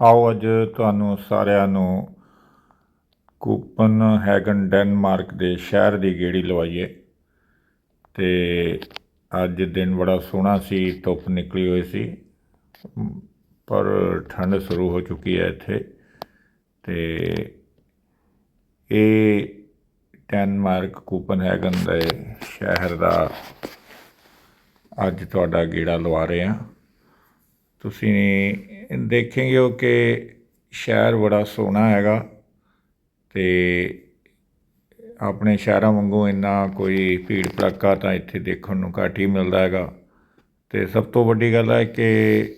ਆਓ ਅੱਜ ਤੁਹਾਨੂੰ ਸਾਰਿਆਂ ਨੂੰ ਕੂਪਨ ਹੈਗਨ ਡੈਨਮਾਰਕ ਦੇ ਸ਼ਹਿਰ ਦੀ ਗੇੜੀ ਲਵਾਈਏ। ਤੇ ਅੱਜ ਦਿਨ ਬੜਾ ਸੋਹਣਾ ਸੀ, ਧੁੱਪ ਨਿਕਲੀ ਹੋਈ ਸੀ, ਪਰ ਠੰਡ ਸ਼ੁਰੂ ਹੋ ਚੁੱਕੀ ਹੈ ਇੱਥੇ। ਤੇ ਇਹ ਡੈਨਮਾਰਕ ਕੂਪਨ ਹੈਗਨ ਦੇ ਸ਼ਹਿਰ ਦਾ ਅੱਜ ਤੁਹਾਡਾ ਗੇੜਾ ਲਵਾ ਰਹੇ ਹਾਂ। ਤੁਸੀਂ ਦੇਖੇਂਗੇ ਹੋ ਕਿ ਸ਼ਹਿਰ ਬੜਾ ਸੋਹਣਾ ਹੈਗਾ ਅਤੇ ਆਪਣੇ ਸ਼ਹਿਰਾਂ ਵਾਂਗੂ ਇੰਨਾ ਕੋਈ ਭੀੜ ਭੜੱਕਾ ਤਾਂ ਇੱਥੇ ਦੇਖਣ ਨੂੰ ਘੱਟ ਹੀ ਮਿਲਦਾ ਹੈਗਾ। ਅਤੇ ਸਭ ਤੋਂ ਵੱਡੀ ਗੱਲ ਹੈ ਕਿ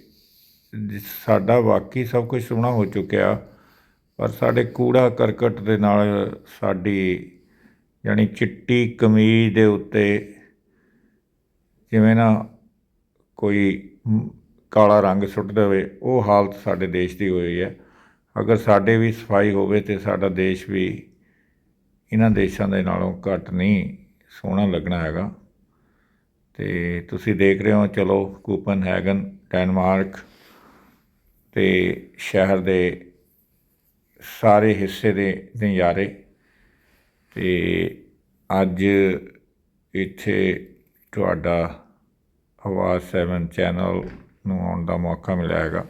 ਸਾਡਾ ਵਾਕਈ ਸਭ ਕੁਝ ਸੋਹਣਾ ਹੋ ਚੁੱਕਿਆ, ਪਰ ਸਾਡੇ ਕੂੜਾ ਕਰਕਟ ਦੇ ਨਾਲ ਸਾਡੀ ਯਾਨੀ ਚਿੱਟੀ ਕਮੀਜ਼ ਦੇ ਉੱਤੇ ਜਿਵੇਂ ਨਾ ਕੋਈ ਕਾਲਾ ਰੰਗ ਸੁੱਟ ਦੇਵੇ, ਉਹ ਹਾਲਤ ਸਾਡੇ ਦੇਸ਼ ਦੀ ਹੋਈ ਹੈ। ਅਗਰ ਸਾਡੇ ਵੀ ਸਫ਼ਾਈ ਹੋਵੇ ਤੇ ਸਾਡਾ ਦੇਸ਼ ਵੀ ਇਹਨਾਂ ਦੇਸ਼ਾਂ ਦੇ ਨਾਲੋਂ ਘੱਟ ਨਹੀਂ ਸੋਹਣਾ ਲੱਗਣਾ ਹੈਗਾ। ਤੇ ਤੁਸੀਂ ਦੇਖ ਰਹੇ ਹੋ, ਚਲੋ ਕੂਪਨ ਹੈਗਨ ਡੈਨਮਾਰਕ ਤੇ ਸ਼ਹਿਰ ਦੇ ਸਾਰੇ ਹਿੱਸੇ ਦੇ ਨਜ਼ਾਰੇ। ਤੇ ਅੱਜ ਇੱਥੇ ਤੁਹਾਡਾ ਆਵਾਜ਼ 7 ਚੈਨਲ ਨੂੰ ਆਉਣ ਦਾ ਮੌਕਾ ਮਿਲਿਆ ਹੈਗਾ।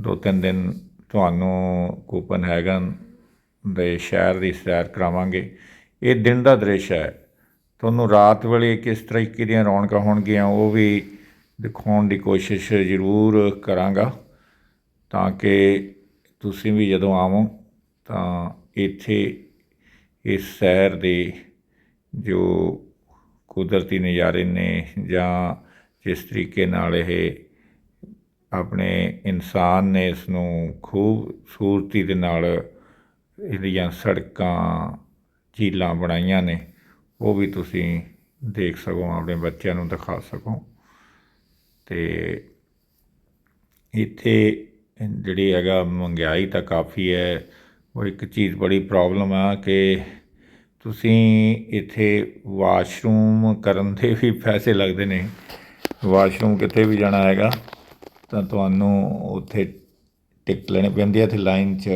ਦੋ ਤਿੰਨ ਦਿਨ ਤੁਹਾਨੂੰ ਕੂਪਨਹੈਗਨ ਦੇ ਸ਼ਹਿਰ ਦੀ ਸੈਰ ਕਰਾਵਾਂਗੇ। ਇਹ ਦਿਨ ਦਾ ਦ੍ਰਿਸ਼ ਹੈ। ਤੁਹਾਨੂੰ ਰਾਤ ਵੇਲੇ ਕਿਸ ਤਰੀਕੇ ਦੀਆਂ ਰੌਣਕਾਂ ਹੋਣਗੀਆਂ ਉਹ ਵੀ ਦਿਖਾਉਣ ਦੀ ਕੋਸ਼ਿਸ਼ ਜ਼ਰੂਰ ਕਰਾਂਗਾ। ਤਾਂ ਕਿ ਤੁਸੀਂ ਵੀ ਜਦੋਂ ਆਵੋ ਤਾਂ ਇੱਥੇ ਇਸ ਸ਼ਹਿਰ ਦੇ ਜੋ ਕੁਦਰਤੀ ਨਜ਼ਾਰੇ ਨੇ ਜਾਂ ਜਿਸ ਤਰੀਕੇ ਨਾਲ ਇਹ ਆਪਣੇ ਇਨਸਾਨ ਨੇ ਇਸ ਨੂੰ ਖੂਬਸੂਰਤੀ ਦੇ ਨਾਲ ਇਹਦੀਆਂ ਸੜਕਾਂ, ਝੀਲਾਂ ਬਣਾਈਆਂ ਨੇ, ਉਹ ਵੀ ਤੁਸੀਂ ਦੇਖ ਸਕੋ, ਆਪਣੇ ਬੱਚਿਆਂ ਨੂੰ ਦਿਖਾ ਸਕੋ। ਤੇ ਇੱਥੇ ਜਿਹੜੀ ਹੈਗਾ ਮਹਿੰਗਾਈ ਤਾਂ ਕਾਫੀ ਹੈ, ਉਹ ਇੱਕ ਚੀਜ਼ ਬੜੀ ਪ੍ਰੋਬਲਮ ਆ ਕਿ ਤੁਸੀਂ ਇੱਥੇ ਵਾਸ਼ਰੂਮ ਕਰਨ ਦੇ ਵੀ ਪੈਸੇ ਲੱਗਦੇ ਨੇ। ਵਾਸ਼ਰੂਮ ਕਿਤੇ ਵੀ ਜਾਣਾ ਹੈਗਾ। ਤਾਂ ਤੁਹਾਨੂੰ ਉੱਥੇ ਟਿਕਟ ਲੈਣੀ ਪੈਂਦੀ ਹੈ ਇੱਥੇ ਲਾਈਨ 'ਚ।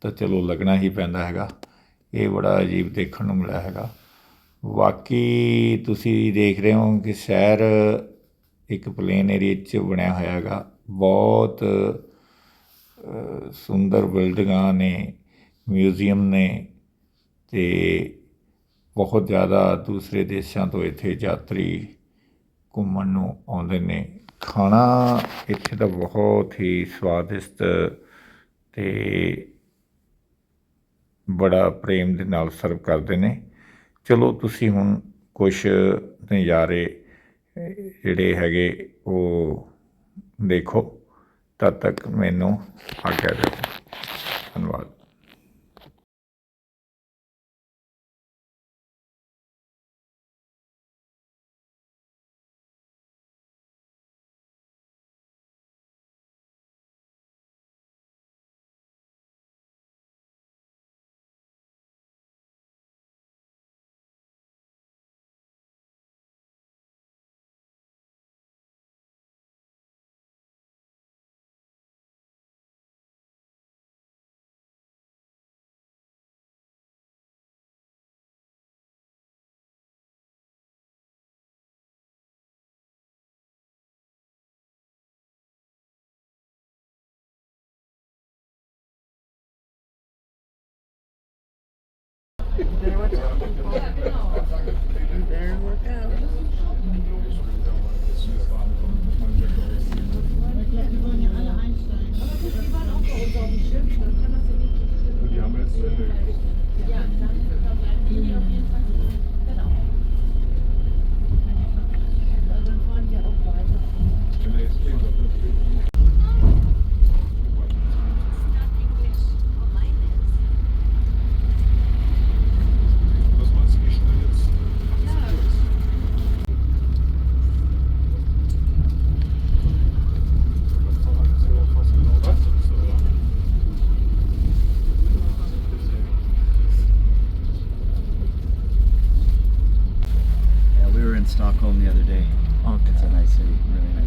ਤਾਂ ਚਲੋ, ਲੱਗਣਾ ਹੀ ਪੈਂਦਾ ਹੈਗਾ। ਇਹ ਬੜਾ ਅਜੀਬ ਦੇਖਣ ਨੂੰ ਮਿਲਿਆ ਹੈਗਾ। ਬਾਕੀ ਤੁਸੀਂ ਦੇਖ ਰਹੇ ਹੋ ਕਿ ਸ਼ਹਿਰ ਇੱਕ ਪਲੇਨ ਏਰੀਆ 'ਚ ਬਣਿਆ ਹੋਇਆ ਹੈਗਾ। ਬਹੁਤ ਸੁੰਦਰ ਬਿਲਡਿੰਗਾਂ ਨੇ, ਮਿਊਜ਼ੀਅਮ ਨੇ ਤੇ ਬਹੁਤ ਜ਼ਿਆਦਾ ਦੂਸਰੇ ਦੇਸ਼ਾਂ ਤੋਂ ਇੱਥੇ ਯਾਤਰੀ ਘੁੰਮਣ ਨੂੰ ਆਉਂਦੇ ਨੇ। ਖਾਣਾ ਇੱਥੇ ਦਾ ਬਹੁਤ ਹੀ ਸਵਾਦਿਸ਼ਟ ਅਤੇ ਬੜਾ ਪ੍ਰੇਮ ਦੇ ਨਾਲ ਸਰਵ ਕਰਦੇ ਨੇ। ਚਲੋ ਤੁਸੀਂ ਹੁਣ ਕੁਝ ਨਜ਼ਾਰੇ ਜਿਹੜੇ ਹੈਗੇ ਉਹ ਦੇਖੋ। ਤਦ ਤੱਕ ਮੈਨੂੰ ਆਗਿਆ ਦਿਓ। ਧੰਨਵਾਦ। there was something called nice city, really nice.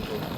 Thank